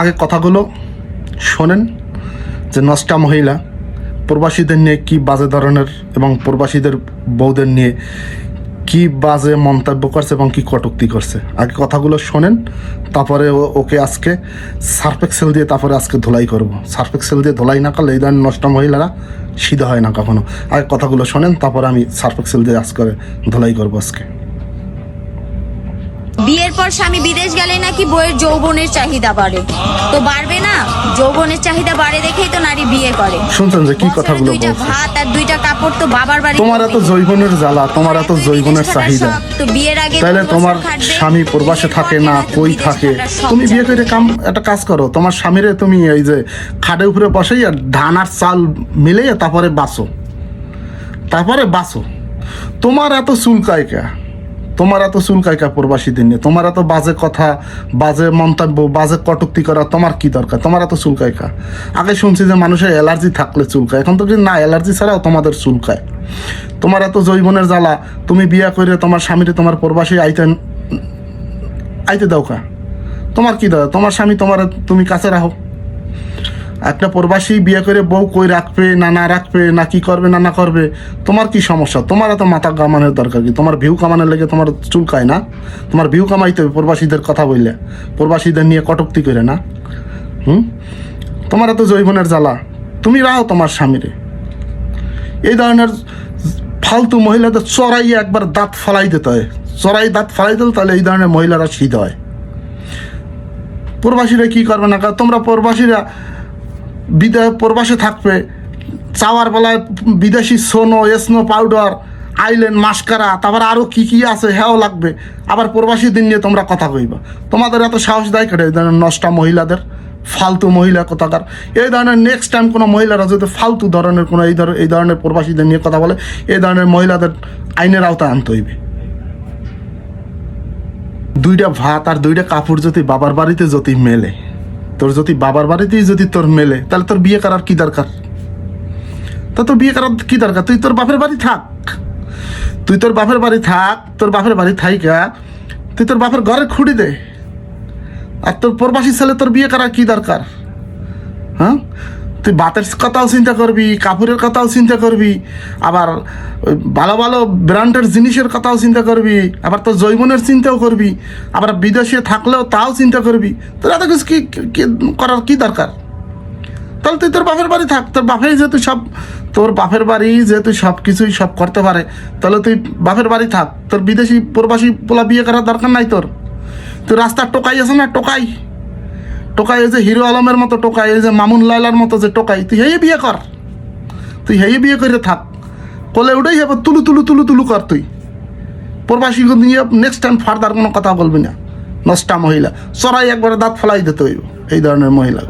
আগে কথাগুলো শোনেন যে নষ্টা মহিলা প্রবাসীদের নিয়ে কি বাজে ধরনের এবং প্রবাসীদের বউদের নিয়ে কি বাজে মন্তব্য করছে এবং কি কটুক্তি করছে? আগে কথাগুলো শোনেন, তারপরে ওকে আজকে সার্ফেক্সেল দিয়ে তারপরে আজকে ধোলাই করব। সার্ফেক্সেল দিয়ে ধোলাই না করলে এই ধরনের নষ্ট মহিলারা সিধা হয় না কখনো। আগে কথাগুলো শোনেন, তারপরে আমি সার্ফেক্সেল দিয়ে আজকে ধোলাই করব আজকে। পর স্বামী বিদেশ গেলে নাকি বইয়ের যৌবনের চাহিদা বাড়ে। তো বাড়বে না? যৌবনের চাহিদা বাড়ে দেখেই তো নারী বিয়ে করে। শুনছেন যে কি কথাগুলো দুইটা ভাত আর দুইটা কাপড় তো বাবার বাড়ি তোমার এত জৈবনের জ্বালা তোমার এত জৈবনের চাহিদা। তো বিয়ের আগে তাহলে তোমার স্বামী প্রবাসে থাকে না কই থাকে? তুমি বিয়ে করে কাম একটা কাজ করো তোমার স্বামীরে তুমি এই যে খাটে উপরে বসেই আর ধান আর চাল মিলিয়ে তারপরে বাসো। তারপরে বাসো। তোমার এত চুলকায় কে তোমার তো চুলকায় কে প্রবাসীদের নিয়ে, তোমার এত বাজে কথা, বাজে মন্তব্য, বাজে কটুক্তি করা, তোমার কি দরকার? তোমারা তো চুলকায় কা আগে শুনছি যে মানুষের অ্যালার্জি থাকলে চুলকায় এখন তো না, অ্যালার্জি ছাড়াও তোমাদের চুলকায় তোমার এত জৈবনের জ্বালা, তুমি বিয়া করে তোমার স্বামীরে তোমার প্রবাসী আইতে আইতে দাও কা। তোমার কি দাও তোমার স্বামী তোমার তুমি কাছে রাখো। একটা প্রবাসী বিয়ে করে বউ কই রাখবে না না রাখবে, না কি করবে না না করবে? তোমার কি সমস্যা? তোমার এত মাথা কামানোর দরকার কি? তোমার ভিউ কামানোর লেগে তোমার চুলকায় না? তোমার ভিউ কামাইতে হবে প্রবাসীদের কথা বললে। প্রবাসীদের নিয়ে কটুক্তি করে না? হুম? তোমার এত জৈবনের জ্বালা। তুমি রাও তোমার স্বামীরে। এই ধরনের ফালতু মহিলাদের চড়াইয়ে একবার দাঁত ফালাই দিতে হয়। চড়াই দাঁত ফালাই দিল তাহলে এই ধরনের মহিলারা শীত হয়। প্রবাসীরা কি করবে না তোমরা প্রবাসীরা বিদে প্রবাসে থাকবে। চাওয়ার বেলায় বিদেশি সোনো, স্নো পাউডার, আইল্যান্ড মাস্কারা, তারপর আরও কি কি আছে হ্যাও লাগবে। আবার প্রবাসী দিন নিয়ে তোমরা কথা কইবা। তোমাদের এত সাহস দেয় কেটে এই ধরনের নষ্টা মহিলাদের, ফালতু মহিলা কথাকার। এই ধরনের নেক্সট টাইম কোনো মহিলারা যদি ফালতু ধরনের কোনো এই ধর- এই ধরনের প্রবাসীদের নিয়ে কথা বলে, এই ধরনের মহিলাদের আইনের আওতায় আনতে হইবে। দুইটা ভাত আর দুইটা কাপড় যদি বাবার বাড়িতে যদি মেলে তোর যদি বাবার বাড়িতেই যদি তোর মেলে, তাহলে তোর বিয়ে করার কি দরকার? তা তোর বিয়ে করার কি দরকার? তুই তোর বাপের বাড়ি থাক। তুই তোর বাপের বাড়ি থাক, তোর বাপের বাড়ি থাইকা, তুই তোর বাপের ঘরে খুঁড়ি দে। আর তোর প্রবাসী ছেলে তোর বিয়ে করার কি দরকার? হ্যাঁ? তুই বাতের কথাও চিন্তা করবি, কাপড়ের কথাও চিন্তা করবি, আবার ভালো ভালো ব্র্যান্ডের জিনিসের কথাও চিন্তা করবি, আবার তোর জৈবনের চিন্তাও করবি, আবার বিদেশে থাকলেও তাও চিন্তা করবি। তোর এত কিছু কি করার কি দরকার? তাহলে তুই তোর বাপের বাড়ি থাক, তোর বাপের যেহেতু সব, তোর বাপের বাড়ি যেহেতু সব কিছুই সব করতে পারে, তাহলে তুই বাপের বাড়ি থাক। তোর বিদেশি প্রবাসী পোলা বিয়ে করার দরকার নাই তোর। তুই রাস্তার টোকাই আছে না টোকাই? টোকাই যে হিরো আলমের মতো টোকাই যে মামুন লাইলার মতো যে টোকাই, তুই হেই বিয়ে কর। তুই হেয়ে বিয়ে করে থাক। কলে উঠেই হবে তুলু তুলু তুলু তুলু কর তুই। প্রবাসী নিয়ে নেক্সট টাইম ফার্দার কোনো কথা বলবি না। নষ্টা মহিলা। চড়াই একবারে দাঁত ফলাই দিতে হইব, এই ধরনের মহিলা